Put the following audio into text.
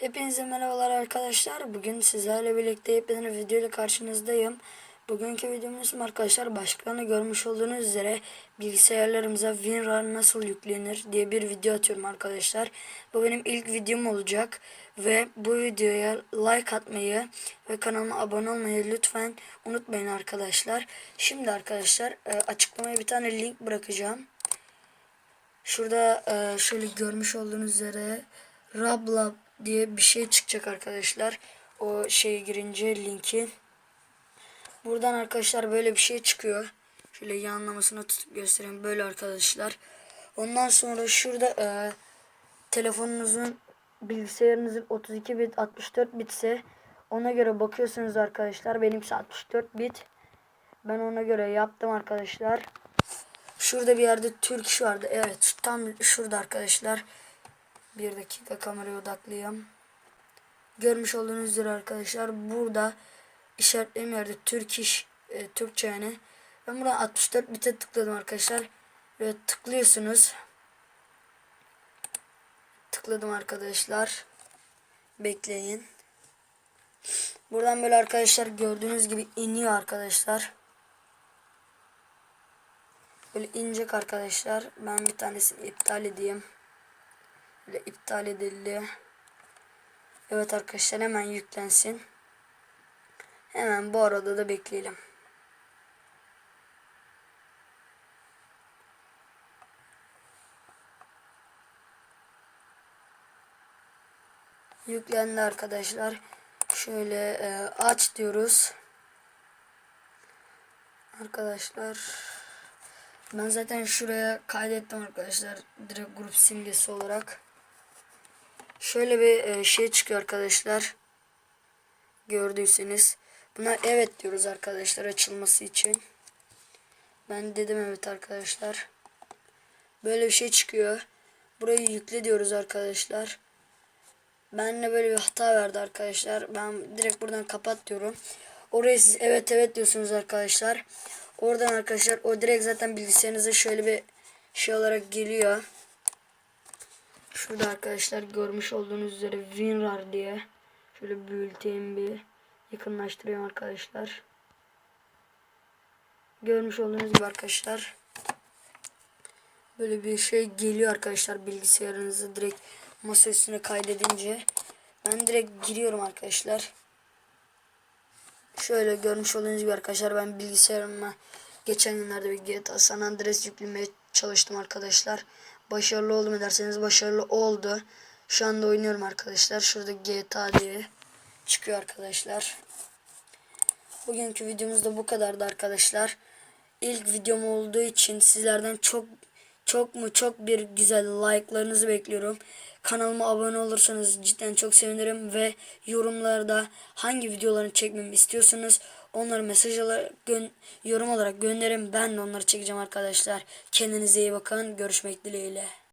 Hepinize merhabalar arkadaşlar. Bugün sizlerle birlikte yepyeni bir video ile karşınızdayım. Bugünkü videomuz arkadaşlar başkanı görmüş olduğunuz üzere bilgisayarlarımıza WinRAR nasıl yüklenir diye bir video atıyorum arkadaşlar. Bu benim ilk videom olacak ve bu videoya like atmayı ve kanalıma abone olmayı lütfen unutmayın arkadaşlar. Şimdi arkadaşlar e, açıklamaya bir tane link bırakacağım. Şurada e, şöyle görmüş olduğunuz üzere Rablab diye bir şey çıkacak arkadaşlar. O şeye girince linki. Buradan arkadaşlar böyle bir şey çıkıyor. Şöyle yanlamasını tutup göstereyim. Böyle arkadaşlar. Ondan sonra şurada e, telefonunuzun bilgisayarınızın 32 bit 64 bitse ona göre bakıyorsunuz arkadaşlar. Benimki 64 bit. Ben ona göre yaptım arkadaşlar. Şurada bir yerde Türk iş vardı. Evet tam şurada arkadaşlar. Bir dakika kameraya odaklayayım. Görmüş olduğunuz üzere arkadaşlar burada işaretlediğim yerde Türk iş e, Türkçe yani. Ben burada 64 bite tıkladım arkadaşlar. Ve tıklıyorsunuz. Tıkladım arkadaşlar. Bekleyin. Buradan böyle arkadaşlar gördüğünüz gibi iniyor arkadaşlar. Böyle inecek arkadaşlar. Ben bir tanesini iptal edeyim. Böyle iptal edildi. Evet arkadaşlar hemen yüklensin. Hemen bu arada da bekleyelim. Yüklendi arkadaşlar. Şöyle e, aç diyoruz. Arkadaşlar ben zaten şuraya kaydettim arkadaşlar. Direkt grup simgesi olarak. Şöyle bir e, şey çıkıyor arkadaşlar. Gördüyseniz. Buna evet diyoruz arkadaşlar açılması için. Ben dedim evet arkadaşlar. Böyle bir şey çıkıyor. Burayı yükle diyoruz arkadaşlar. Benle böyle bir hata verdi arkadaşlar. Ben direkt buradan kapat diyorum. Oraya siz evet evet diyorsunuz arkadaşlar. Oradan arkadaşlar o direkt zaten bilgisayarınıza şöyle bir şey olarak geliyor. Şurada arkadaşlar görmüş olduğunuz üzere WinRAR diye şöyle büyüteyim bir yakınlaştırıyorum arkadaşlar. Görmüş olduğunuz gibi arkadaşlar böyle bir şey geliyor arkadaşlar bilgisayarınızı direkt masa üstüne kaydedince ben direkt giriyorum arkadaşlar. Şöyle görmüş olduğunuz gibi arkadaşlar ben bilgisayarıma geçen günlerde bir GTA San Andreas yüklemeye çalıştım arkadaşlar. Başarılı oldu mu derseniz başarılı oldu. Şu anda oynuyorum arkadaşlar. Şurada GTA diye çıkıyor arkadaşlar. Bugünkü videomuz da bu kadardı arkadaşlar. İlk videom olduğu için sizlerden çok çok mu çok bir güzel like'larınızı bekliyorum. Kanalıma abone olursanız cidden çok sevinirim ve yorumlarda hangi videolarını çekmemi istiyorsanız onları mesaj olarak gön yorum olarak gönderin. Ben de onları çekeceğim arkadaşlar. Kendinize iyi bakın. Görüşmek dileğiyle.